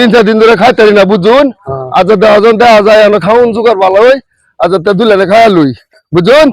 তিন চার দিন ধরে খাইতারি না বুঝুন? আজ দেওয়াজন দেখা যায় আমরা খাউন জোগাড় ভালো হই আজ তে দুলারে লই বুঝুন?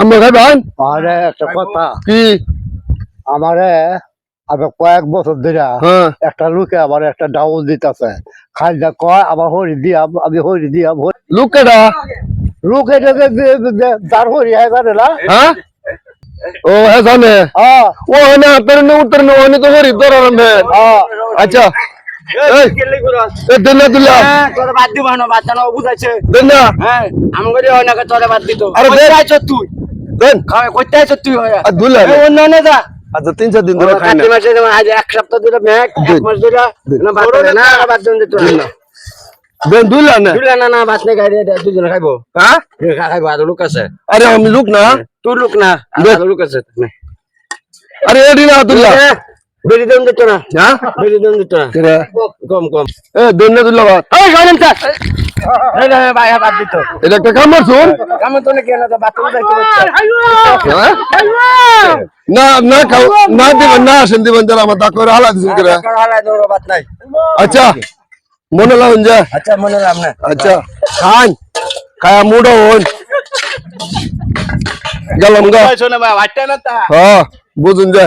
আমরা খাইবান আরে একটা কথা। কি? আমারে আমি কয়েক বছর ধরে হ্যাঁ। একটা লোকে আমার একটা ডাউল দিতেছে। খাইদা কয় আমার হরি দিয়াম আমি হরি দিয়াম হরি- লুকেডা লোকে দেখে দে- দে- দে- যার হরি হয় জানে না? হ্যাঁ? ও হ্যাঁ জানে। হ্যাঁ। তো হরি হ্যাঁ। আচ্ছা। আরে অন্য নে যা। তিন চার দিন ধরে খাই না। কাতি মাসে যেমন আজ এক সপ্তাহ ধরে ম্যাক এক মাস ধরে। না বাদ দেবে না বাদ দেন দিত না। দেন দুলা না। তুই না না বাদ নাই গাড়ি দুজন খাইবো। হ্যাঁ? খাইবো আর লোক আছে। আরে আমি লুক না। লোক। আর লোক আছে। আরে এডি না দুলা। বেরি দেন দিত না। হ্যাঁ? বেরি দেন দিত না। কম কম। এ দেন না দুলা বাদ এই শোনেন স্যার এই না ভাই বাদ দিত। এটা একটা কাম শুন কামে তো না তো বাদ তো যাইতে হ্যাঁ? না না খাও না দিবেন না আসেন দিবেন যারা আমার দাক করে হালা দিছেন করে। হালাই দৌড় বাদ নাই। আচ্ছা মনে লাগুন যা। আচ্ছা মনে রাম না। আচ্ছা খান। খায়া মুডো হন। গেলাম গা। শোনে ভাই হাঁটতে না তা। হ্যাঁ বুঝুন যা।